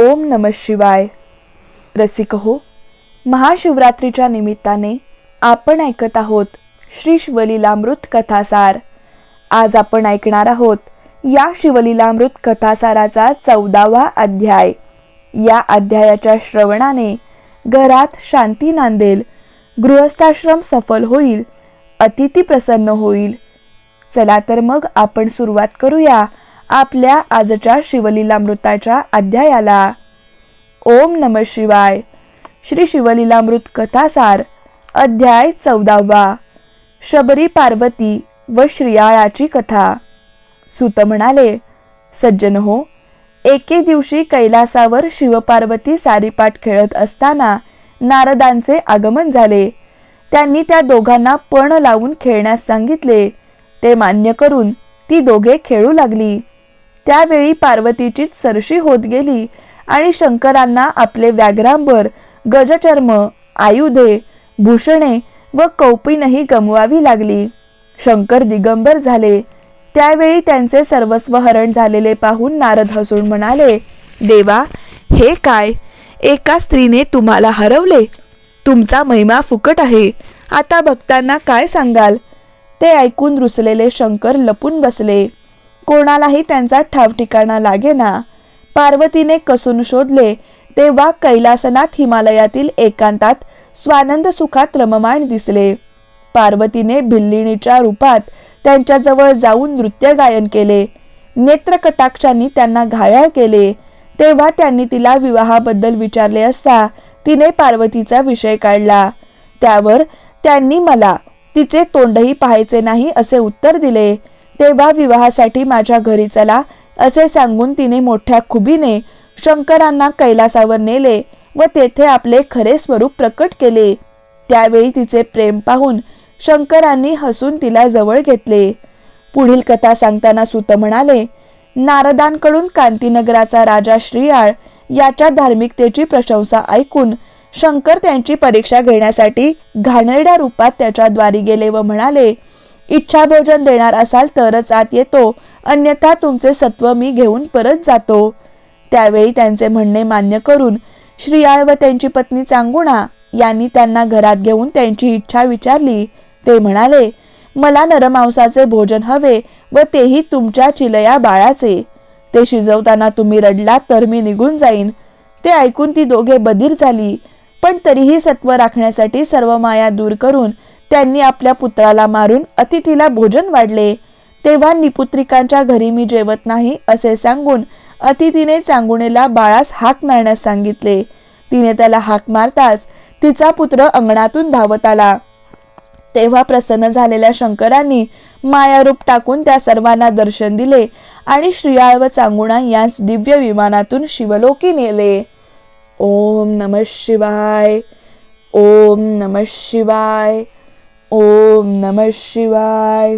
ओम नम शिवाय. रसिक हो महाशिवरात्रीच्या निमित्ताने आपण ऐकत आहोत श्री शिवलीलामृत कथासार. आज आपण ऐकणार आहोत या शिवलीलामृत कथासाराचा चौदावा अध्याय. या अध्यायाच्या श्रवणाने घरात शांती नांदेल गृहस्थाश्रम सफल होईल अतिथी प्रसन्न होईल. चला तर मग आपण सुरुवात करूया आपल्या आजच्या शिवलीलामृताच्या अध्यायाला. ओम नम शिवाय. श्री शिवलीलामृत कथासार अध्याय चौदावा. शबरी पार्वती व श्रियाळाची कथा. सुत म्हणाले सज्जन हो एके दिवशी कैलासावर शिवपार्वती सारीपाठ खेळत असताना नारदांचे आगमन झाले. त्यांनी त्या दोघांना पण लावून खेळण्यास सांगितले. ते मान्य करून ती दोघे खेळू लागली. त्यावेळी पार्वतीची सरशी होत गेली आणि शंकरांना आपले व्याघ्रांबर गजचर्म आयुधे भूषणे व कौपीनही गमवावी लागली. शंकर दिगंबर झाले. त्यावेळी त्यांचे सर्वस्व हरण झालेले पाहून नारद हसून म्हणाले देवा हे काय? एका स्त्रीने तुम्हाला हरवले? तुमचा महिमा फुकट आहे. आता भक्तांना काय सांगाल? ते ऐकून रुसलेले शंकर लपून बसले. कोणालाही त्यांचा ठाव ठिकाणा लागेना. पार्वतीने कसून शोधले तेव्हा कैलासनाथ हिमालयातील एकांतात स्वानंद सुखात रममाण दिसले. पार्वतीने भिल्लिणीच्या रूपात त्यांच्याजवळ जाऊन नृत्य गायन केले. नेत्रकटाक्षांनी त्यांना घायाळ केले. तेव्हा त्यांनी तिला विवाहाबद्दल विचारले असता तिने पार्वतीचा विषय काढला. त्यावर त्यांनी मला तिचे तोंडही पाहायचे नाही असे उत्तर दिले. तेव्हा विवाहासाठी माझ्या घरी चला असे सांगून तिने मोठ्या खुबीने शंकरांना कैलासावर नेले व तेथे आपले खरे स्वरूप प्रकट केले. त्यावेळी तिचे प्रेम पाहून शंकरांनी हसून तिला जवळ घेतले. पुढील कथा सांगताना सुत म्हणाले नारदांकडून कांतीनगराचा राजा श्रीयाळ याच्या धार्मिकतेची प्रशंसा ऐकून शंकर त्यांची परीक्षा घेण्यासाठी घाणेरड्या रूपात त्याच्या द्वारी गेले व म्हणाले इच्छा भोजन देणार असाल तरच आत येतो. अन्यथा तुमचे सत्व मी घेऊन परत जातो. त्यावेळी त्यांचे म्हणणे मान्य करून श्रीयाळ व त्यांची पत्नी चांगुणा यांनी त्यांना घरात घेऊन त्यांची इच्छा विचारली. ते म्हणाले मला नरमांसाचे भोजन हवे व तेही तुमच्या चिलया बाळाचे. ते शिजवताना तुम्ही रडलात तर मी निघून जाईन. ते ऐकून ती दोघे बधीर झाली. पण तरीही सत्व राखण्यासाठी सर्व माया दूर करून त्यांनी आपल्या पुत्राला मारून अतिथीला भोजन वाढले. तेव्हा निपुत्रिकांच्या घरी मी जेवत नाही असे सांगून अतिथीने चांगुणेला बाळास हाक मारण्यास सांगितले. तिने त्याला हाक मारताच तिचा पुत्र अंगणातून धावत आला. तेव्हा प्रसन्न झालेल्या शंकरांनी मायारूप टाकून त्या सर्वांना दर्शन दिले आणि श्रीयाळ व चांगुणा यांस दिव्य विमानातून शिवलोकी नेले. ओम नम शिवाय ओम नम शिवाय. ओम नम शिवाय